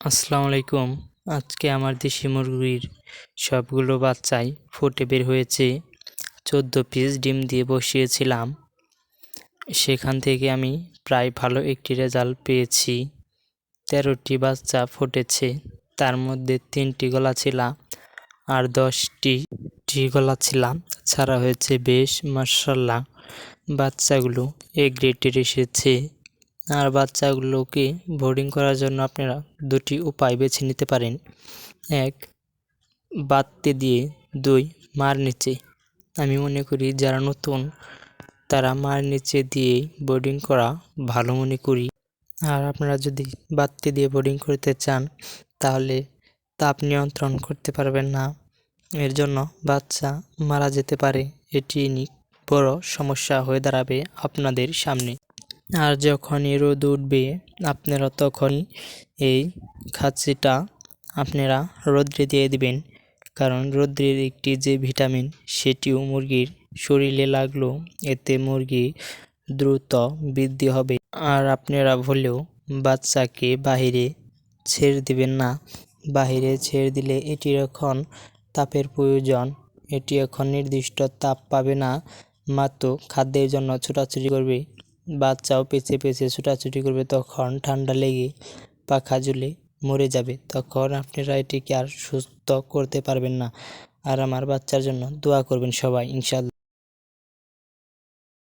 আসসালামু আলাইকুম। আজকে আমার দেশি মুরগির সবগুলো বাচ্চাই ফুটে বের হয়েছে। চোদ্দ পিস ডিম দিয়ে বসিয়েছিলাম। সেখান থেকে আমি প্রায় ভালো একটি রেজাল্ট পেয়েছি। তেরোটি বাচ্চা ফুটেছে। তার মধ্যে তিনটি গলা ছিলা আর দশটি টি গলা ছিলাম ছাড়া হয়েছে বেশ মার্শাল্লাহ বাচ্চাগুলো এ গ্রেটের এসেছে। আর বাচ্চাগুলোকে বোর্ডিং করার জন্য আপনারা দুটি উপায় বেছে নিতে পারেন। এক বাত্তে দিয়ে। দুই, মার নিচে। আমি মনে করি যারা নতুন, তারা মার নিচে দিয়ে বোর্ডিং করা ভালো মনে করি। আর আপনারা যদি বাত্তি দিয়ে বোর্ডিং করতে চান, তাহলে তাপ নিয়ন্ত্রণ করতে পারবেন না। এর জন্য বাচ্চা মারা যেতে পারে। এটি বড় সমস্যা হয়ে দাঁড়াবে আপনাদের সামনে। আর যখনই রোদ উঠবে, আপনারা তখনই এই খাচ্ছিটা আপনারা রোদ্রে দিয়ে দিবেন। কারণ রোদ্রের একটি যে ভিটামিন, সেটিও মুরগির শরীরে লাগল এতে মুরগি দ্রুত বৃদ্ধি হবে। আর আপনারা ভুলেও বাচ্চাকে বাহিরে ছেড়ে দিবেন না। বাহিরে ছেড়ে দিলে এটির এখন তাপের প্রয়োজন। এটি এখন নির্দিষ্ট তাপ পাবে না। মাত্র খাদ্যের জন্য ছোটাছুটি করবে। বাচ্চাও পেছে পেছে ছোটাছুটি করবে তখন ঠান্ডা লেগে পাখা ঝুলে মরে যাবে। তখন আপনারা এটিকে আর সুস্থ করতে পারবেন না। আর আমার বাচ্চার জন্য দোয়া করবেন সবাই, ইনশাল্লাহ।